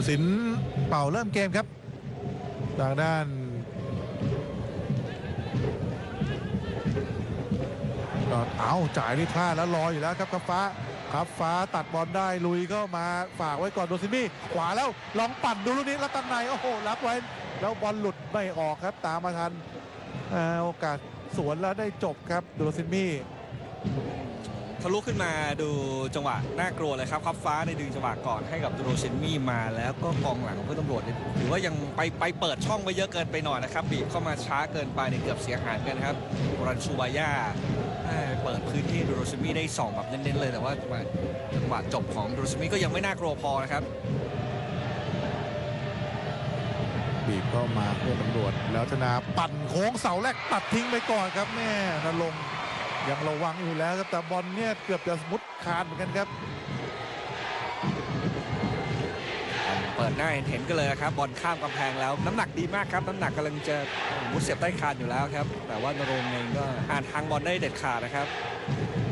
ผู้สินเป่าเริ่มเกมครับทางด้านเอาจ่ายนี่พลาดแล้วรออยู่แล้วครับครับฟ้าครับฟ้าตัดบอลได้ลุยก็มาฝากไว้ก่อนโดซิมี่ขวาแล้วลองปั่นดูลูกนี้แล้วตันในโอ้โหรับไว้ แล้วบอลหลุดไม่ออกครับ ตามมาทันโอกาสสวนแล้วได้จบครับดูโรซิมี่ ทะลุขึ้นมาดูจังหวะน่ากลัวเลยครับครับฟ้าในดึงจังหวะก่อนให้กับดูโรเซนมี่มาแล้วก็กองหลังของเพื่อนตำรวจถือว่ายังไปไปเปิดช่องไปเยอะเกินไปหน่อยนะครับบีบเข้ามาช้าเกินไปเนี่ยเกือบเสียหายนกันครับรันชูบายาเปิดพื้นที่ดูโรเซนมี่ได้สองแบบเน้นๆเลยแต่ว่าจังหวะจังหวะจบของดูโรเซนมี่ก็ยังไม่น่ากลัวพอนะครับบีบเข้ามาเพื่อนตำรวจแล้วธนาปั่นโค้งเสาแรกตัดทิ้งไปก่อนครับแม่นรงค์ ยังระวังอยู่แล้วครับแต่บอลเนี่ยเกือบจะมุดคานเหมือนกันครับ เปิดหน้าเห็นเห็นๆกันเลยนะครับบอลข้ามกำแพงแล้ว น้ำหนักดีมากครับน้ำหนักกำลังจะมุดเสียบใต้คานอยู่แล้วครับ แต่ว่านรงค์เองก็อ่านทางบอลได้เด็ดขาดนะครับ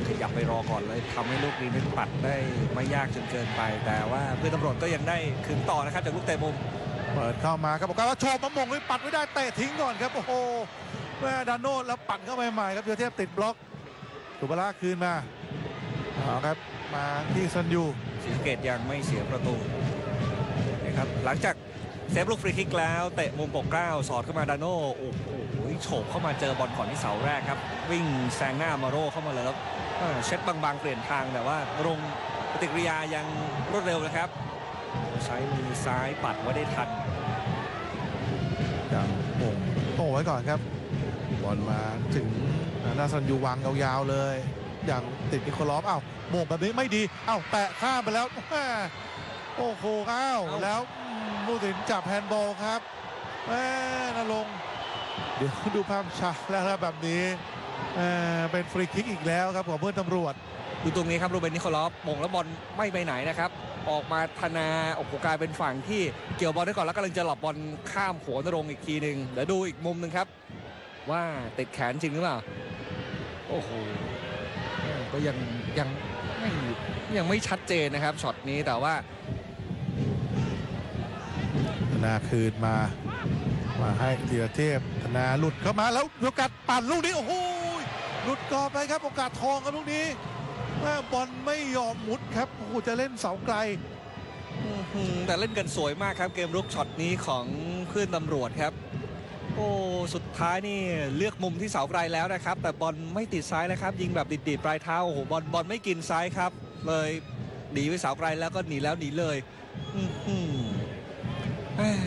ขยับไปรอก่อนเลยทำให้ลูกนี้เป็นปัดได้ไม่ยากจนเกินไป แต่ว่าเพื่อนตำรวจก็ยังได้คืนต่อนะครับจากลูกเตะมุมเปิดเข้ามาครับบอกว่าโชว์มะมงเลยปัดไม่ได้เตะทิ้งก่อนครับโอ้โหแม่ดานโน่แล้วปัดเข้าไปใหม่ครับเจอเทพติดบล็อก สุบาระคืนมาเอาครับมาที่ซันยูศรีสะเกตยังไม่เสียประตูนะครับหลังจากเซฟลูกฟรีคิกแล้วเตะมุมปกเกล้าสอดเข้ามาดาโน่โอ้โหโฉบเข้ามาเจอบอลก่อนที่เสาแรกครับ วิ่งแซงหน้ามาโร่เข้ามาเลยแล้วเอ่อเช็ดบางๆเปลี่ยนทางแต่ว่าลงปฏิกิริยายังรวดเร็วนะครับ ใช้มือซ้ายปัดไว้ได้ทันอย่างมงโต้ไว้ก่อนครับบอลมาถึงห น้าซันยูวางยาวๆเลย อย่างติดนิโคลอฟอ้าวโมงแบบนี้ไม่ดีอ้าวแตะข้ามไปแล้วแม่โอ้โหอ้าวเอ้าแล้วผู้ตัดสินจับแฮนด์บอลครับแม่นรงค์เดี๋ยวดูภาพช้าแล้วนะแบบนี้เอ่อเป็นฟรีคิกอีกแล้วครับของเพื่อนตำรวจดูตรงนี้ครับรูเบนนิโคลอฟมงแล้วบอลไม่ไปไหนนะครับออกมาธนาโอ้โหกลายเป็นฝั่งที่เกี่ยวบอลได้ก่อนแล้วกำลังจะหลบบอลข้ามหัวนรงค์อีกทีหนึ่งเดี๋ยวดูอีกมุมหนึ่งครับ ว่าติดแขนจริงหรือเปล่า โอ้โหก็ยังยังไม่ยังไม่ชัดเจนนะครับช็อตนี้แต่ว่าธนาคืนมา มาให้ธีรเทพธนาหลุดเข้ามาแล้วมีโอกาสปั่นลูกนี้โอ้โหหลุดกรอบไปครับโอกาสทองครับลูกนี้แม่บอลไม่ยอมมุดครับโอ้โหจะเล่นเสาไกลอื้อหือแต่เล่นกันสวยมากครับเกมรุกช็อตนี้ของเพื่อนตำรวจครับ โอ้สุดท้ายนี่เลือกมุมที่เสาไกลแล้วนะครับ แต่บอลไม่ติดซ้ายนะครับ ยิงแบบดิดๆปลายเท้าโอ้โหบอลบอลไม่กินซ้ายครับ เลยหนีไปเสาไกลแล้วก็หนีแล้วหนีเลย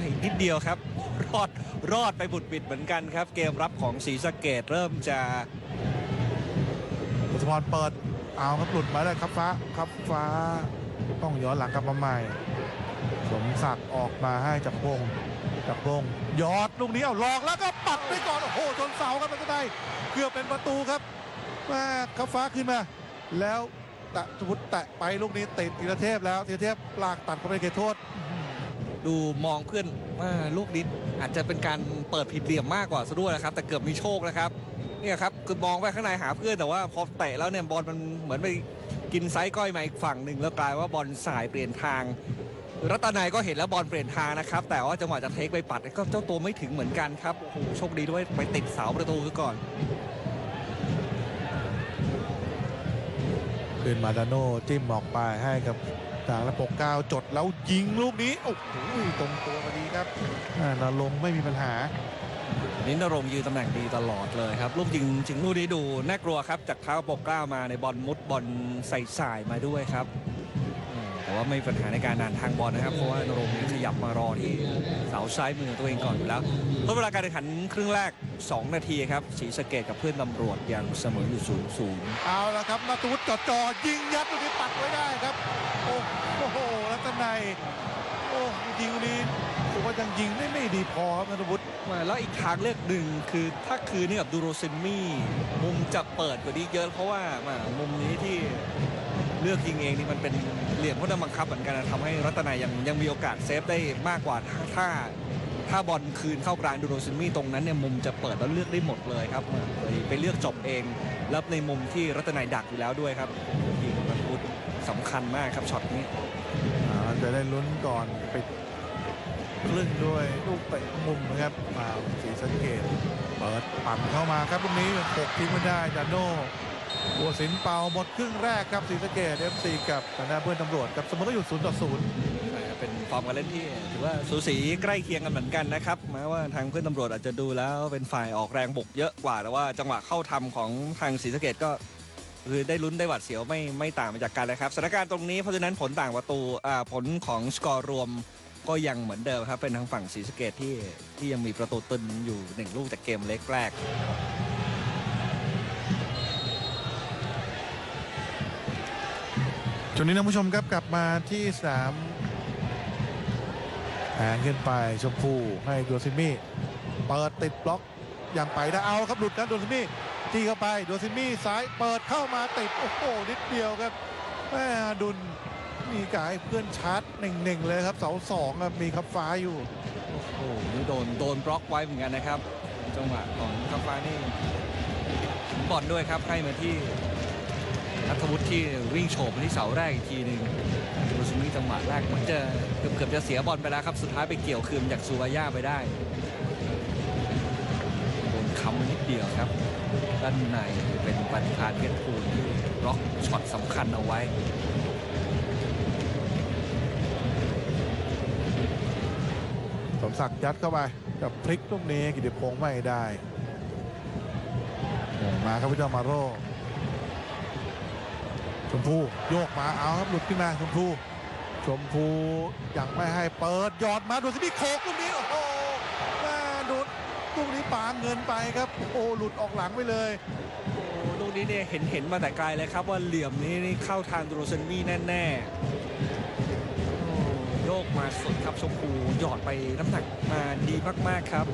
อีกนิดเดียวครับ รอดรอดไปบุดบิดเหมือนกันครับ เกมรับของศรีสะเกดเริ่มจะอุสมรเปิดเอาครับหลุดมาได้ครับฟ้าครับฟ้าต้องย้อนหลังกลับมาใหม่ สมศักดิ์ออกมาให้จับพงับพงยอดลูกนี้เอาหลอกแล้วก็ปัดไปก่อนโอ้โหชนเสาครับมันก็ได้เกือบเป็นประตูครับแม่ครับฟ้าขึ้นมา แล้วตะชุดแตะไปลูกนี้ติดธีรเทพแล้วธีรเทพลากตัดเข้าไปเขตโทษ ดูมองเพื่อนว่าลูกนี้อาจจะเป็นการเปิดผิดเหลี่ยมมากกว่าซะด้วยนะครับ แต่เกือบมีโชคนะครับเนี่ยครับคือมองไปข้างในหาเพื่อนแต่ว่าพอเตะแล้วเนี่ยบอลมันเหมือนไปกินไซส์ก้อยมาอีกฝั่งหนึ่งแล้วกลายว่าบอลสายเปลี่ยนทาง รัตนายก็เห็นแล้วบอลเปลี่ยนทางนะครับ แต่ว่าจังหวะจะเทคไปปัดก็เจ้าตัวไม่ถึงเหมือนกันครับโอ้โหโชคดีด้วยไปติดเสาประตูซะก่อนขึ้นมาดาโน่จิ้มออกไปให้กับทางและปกเก้าจดแล้วยิงลูกนี้โอ้โหตรงตัวพอดีครับอ่านรงค์ไม่มีปัญหานินรงค์ยืนตำแหน่งดีตลอดเลยครับ ลูกยิงจริงลูกนี้ดูน่ากลัวครับ จากเท้าปกกล้ามาในบอลมุดบอลใส่สายมาด้วยครับอืม แต่ว่าไม่มีปัญหาในการนานทางบอลนะครับ เพราะว่านรงค์นี่ขยับมารอที่เสาซ้ายมือของตัวเองก่อนอยู่แล้วทดเวลาการแข่งขันครึ่งแรก 2 นาทีครับศรีสะเกดกับเพื่อนตำรวจยังเสมออยู่ศูนย์ศูนย์เอาละครับนาตูดจ่อจอๆยิงยัดลูกนี้ปัดไว้ได้ครับ โอ้โหแล้วตในโอ้ยิงลูกนี้ผมว่ายังยิงได้ไม่ดีพอครับนัทวุฒิมาแล้วอีกทางเลือกหนึ่งคือถ้าคืนนี่กับดูโรเซนมี่มุมจะเปิดกว่านี้เยอะเพราะว่ามามุมนี้ที่ เลือกยิงเองนี่มันเป็นเหลี่ยมเขานำบังคับเหมือนกันนะทำให้รัตนายังยังมีโอกาสเซฟได้มากกว่าถ้าถ้าบอลคืนเข้ากลางดูโรซนมี่ตรงนั้นเนี่ยมุมจะเปิดแล้วเลือกได้หมดเลยครับไปเลือกจบเองแล้วในมุมที่รัตนายดักอยู่แล้วด้วยครับยิงมันพุทสำคัญมากครับช็อตนี้จะได้ลุ้นก่อนปิดครึ่งด้วยลูกเตะมุมนะครับมาสีสะเกตเปิดปั่นเข้ามาครับลูกนี้หกทิ้งไม่ได้จานโน บัวสินเป่าหมดครึ่งแรกครับสีสะเกตเอฟซีกับทางด้าเพื่อนตำรวจกับสมอก็อยู่ศูนย์ต่อศูนย์เป็นฟอร์มการเล่นที่ถือว่าสูสีใกล้เคียงกันเหมือนกันนะครับแม้ว่าทางเพื่อนตำรวจอาจจะดูแล้วเป็นฝ่ายออกแรงบุกเยอะกว่า แต่ว่าจังหวะเข้าทำของทางศรีสะเกดก็คือได้ลุ้นได้หวัดเสียวไม่ไม่ต่างไปจากกันเลยครับสถานการณ์ตรงนี้เพราะฉะนั้นผลต่างประตูอ่าผลของสกอร์รวมก็ยังเหมือนเดิมครับเป็นทางฝั่งศรีสะเกดที่ที่ยังมีประตูตึนอยู่หนึ่งลูกจากเกมเล็กแรก ช่วงนี้นะผู้ชมครับกลับมาที่สนามแหงขึ้นไปชมพูให้โดซิมี่เปิดติดบล็อกอย่างไปได้เอาครับหลุดครับโดซิมี่จี้เข้าไปโดซิมี่ซ้ายเปิดเข้ามาติดโอ้โหนิดเดียวครับแม่ดุลมีกายเพื่อนชาร์จหนึ่งๆเลยครับเสาสองครับมีคับฟ้าอยู่โอ้โหนี่โดนโดนบล็อกไว้เหมือนกันนะครับจังหวะของคาฟ้านี่บอลด้วยครับให้มาที่ นัทวุฒิที่วิ่งโฉบที่เสาแรกอีกทีหนึ่งดูสมิจังหวะแรกเหมือนจะเกือบจะเสียบอลไปแล้วครับ สุดท้ายไปเกี่ยวคืนจากซูวาย่าไปได้โดนค้ำนิดเดียวครับ ด้านในเป็นปันธานเพชรภูลที่ล็อกช็อตสำคัญเอาไว้สมศักดิ์ยัดเข้าไปกับพลิกลูกนี้กิติพงศ์ไม่ได้ มาครับพี่เจ้ามาโร ชมพูโยกมาเอาครับหลุดขึ้นมาชมพูชมพูยังไม่ให้เปิดยอดมาดูสิพี่โคกลูกนี้ โอ้โหแม่ดนลูกนี้ปาเงินไปครับ โอ้หลุดออกหลังไปเลยโอ้ลูกนี้เนี่ยเห็นเห็นมาแต่ไกลเลยครับ ว่าเหลี่ยมนี้นี่เข้าทางดูโรเซนมี่แน่ๆโอ้โยกมาสุดครับชมพูหยอดไปน้ำหนักมาดีมากๆครับ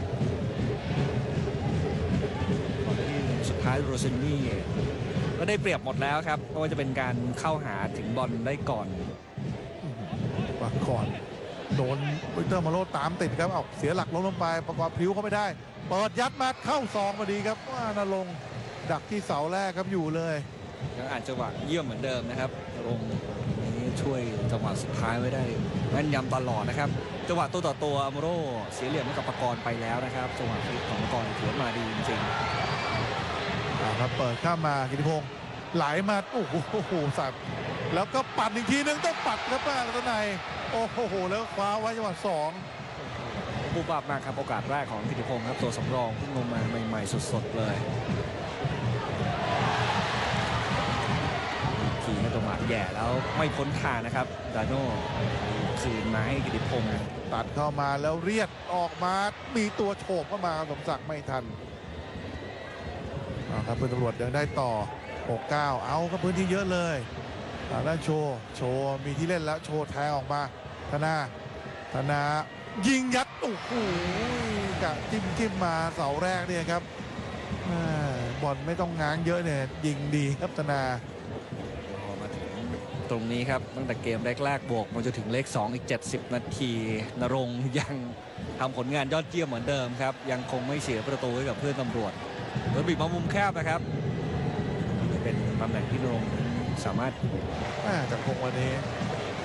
สุดท้ายโรเซนมี่ ก็ได้เปรียบหมดแล้วครับไม่ว่าจะเป็นการเข้าหาถึงบอลได้ก่อนปักก่อน โดนวิกเตอร์มาโลตามติดครับเอาเสียหลักล้มลงไปประกอบพลิ้วเข้าไม่ได้ เปิดยัดมาเข้าซองพอดีครับว่านรงค์ดักที่เสาแรกครับอยู่เลยยังอ่านจังหวะเยี่ยมเหมือนเดิมนะครับลงนี้ช่วยจังหวะสุดท้ายไว้ได้แม่นยำตลอดนะครับจังหวะตัวต่อตัวอโมโรเสียเหลี่ยมให้กับปากรไปแล้วนะครับจังหวะฟลิกของปากรถือว่ามาดีจริงเอา ครับเปิดข้ามมากิติพงศ์ไหลมา โอ้โหสัตว์แล้วก็ปัดอีกทีนึงต้องปัดครับแม่รัตนัยโอ้โห แล้วคว้าไว้จังหวะสองๆบูบบับมากครับ โอกาสแรกของกิติพงศ์ครับ ตัวสำรองเพิ่งลงมาใหม่ ๆ สด ๆ เลยทีก็จังหวะแย่แล้วไม่พ้นทางนะครับ ดาโน่คืนมาให้กิติพงศ์ตัดเข้ามาแล้วเรียดออกมา มีตัวโฉบเข้ามาสมศักดิ์ไม่ทันเอา ครับเพื่อนตำรวจยังได้ต่อ 69 เอาครับพื้นที่เยอะเลยทางด้านโชว์โชว์มีที่เล่นแล้วโชว์แทงออกมาธนาธนายิงยัดโอ้โหกะจิ้มจิ้มมาเสาแรกเนี่ยครับอ่าบอลไม่ต้องง้างเยอะเนี่ยยิงดีครับธนามาถึงตรงนี้ครับตั้งแต่เกมแรกๆบวกมาจนถึงเลข 2 อีก 70 นาทีนรงยังทำผลงานยอดเยี่ยมเหมือนเดิมครับ ยังคงไม่เสียประตูให้กับเพื่อนตำรวจ โดยบีบมามุมแคบนะครับนี่เป็นตำแหน่งที่นงสามารถาจากพงวันนี้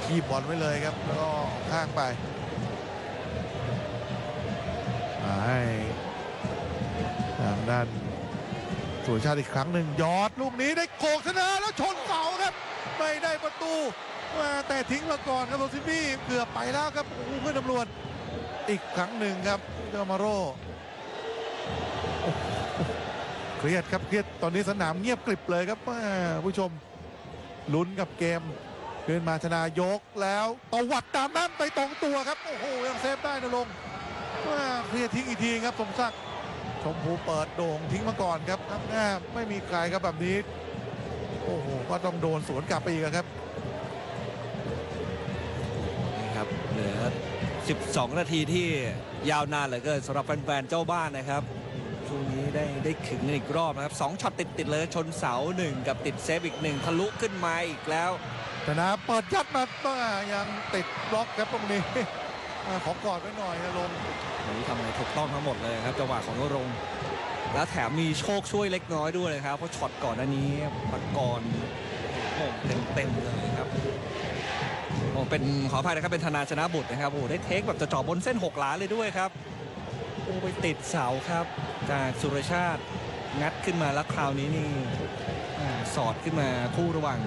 คีบบอลไว้เลยครับ แล้วก็ข้างไปให้ทางด้านสุชาติอีกครั้งหนึ่งยอดลูกนี้ได้โขกชนะแล้วชนเสาครับ ไม่ได้ประตูแต่ทิ้งมาก่อนครับโรซิมี่เกือบไปแล้วครับโอ้โหเพื่อนตำรวจอีกครั้งหนึ่งครับเจอมาโร่โอ้โห เครียดครับเครียดตอนนี้สนามเงียบกริบเลยครับผู้ชมลุ้นกับเกมขึ้นมาชนะยกแล้วตวัดตามนั้นไปตรงตัวครับ โอ้โห ยังเซฟได้นะลงเคลียร์ทิ้งอีกทีครับสมศักดิ์ชมพูเปิดโด่งทิ้งมาก่อนครับข้างหน้าไม่มีใครครับแบบนี้ โอ้โห ก็ต้องโดนสวนกลับไปอีกครับนี่ครับเหลือ 12 นาทีที่ยาวนานเหลือเกินสำหรับแฟนๆเจ้าบ้านนะครับ ช่วงนี้ได้ได้ขึงกันอีกรอบนะครับสองช็อตติดๆเลยชนเสาหนึ่งกับติดเซฟอีกหนึ่งทะลุขึ้นมาอีกแล้วชนะเปิดยัดมาป้ายังติดบล็อกครับตรงนี้อ่าขอกอดไว้หน่อยนะลงวันนี้ทำอะไรถูกต้องทั้งหมดเลยครับจังหวะของนรงค์แล้วแถมมีโชคช่วยเล็กน้อยด้วยนะครับ เพราะช็อตก่อนหน้านี้ปากกรโอ้โหเต็มๆเลยครับโอ้เป็นขออภัยนะครับเป็นธนาชนะบุตรนะครับโอ้ได้เทคแบบจะเจ่อบนเส้น6หลาเลยด้วยครับโอ้ไปติดเสาครับ จากสุรชาติงัดขึ้นมาแล้วคราวนี้นี่สอดขึ้นมาคู่ระหว่าง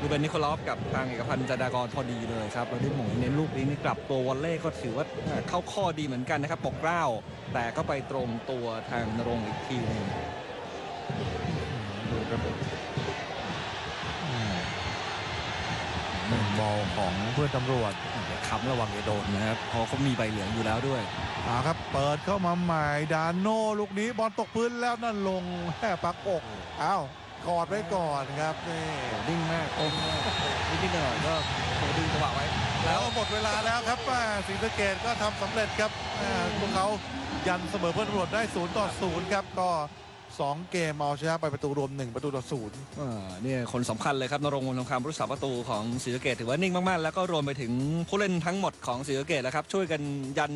ดูเบนนิโคลอฟกับทางเอกพันธ์จดากรพอดีเลยครับแล้วได้หมงเน้นลูกนี้นี่กลับตัววอลเล่ก็ถือว่าเข้าข้อดีเหมือนกันนะครับปกเกล้า แต่ก็ไปตรงตัวทางนรงอีกทีหนึงดูครับอืม หนึ่งบอลของเพื่อนตำรวจคำระวังจะโดนนะครับเพราะเขามีใบเหลืองอยู่แล้วด้วยเอาครับ เปิดเข้ามาใหม่ดานโน่ลูกนี้บอลตกพื้นแล้วนั่นลงแค่ปักอกอ้าวกอดไว้ก่อนครับนี่โอ้ดิ้งมากโอ้นิดๆหน่อยๆก็โอ้ดึงจังหวะไว้ แล้แล้ววหมดเวลาแล้วครับอ่าศรีสะเกดก็ทำสำเร็จครับอ่าพวกเขายันเสมอเพื่อนตำรวจได้0ต่อ0ครับก็ 2 เกมเอาชนะไปประตูรวม 1 ประตูต่อศูนย์อ่าเนี่ยคนสำคัญเลยครับนรงค์วงศ์ทองคำผู้รักษาประตูของศรีสะเกดถือว่านิ่งมากๆ แล้วก็รวมไปถึงผู้เล่นทั้งหมดของศรีสะเกดแล้วครับ ช่วยกันยัน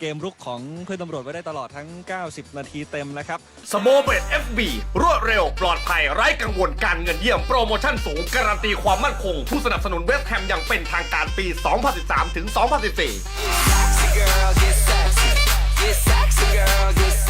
เกมรุกของเพื่อนตำรวจไว้ได้ตลอดทั้ง 90 นาทีเต็มนะครับ สโมเบต FB รวดเร็ว ปลอดภัยไร้กังวลการเงินเยี่ยมโปรโมชั่นสูง การันตีความมั่นคง ผู้สนับสนุนเวสต์แฮมอย่างเป็นทางการปี 2013 ถึง 2014 Sexy girl, get sexy. Get sexy, girl, get sexy.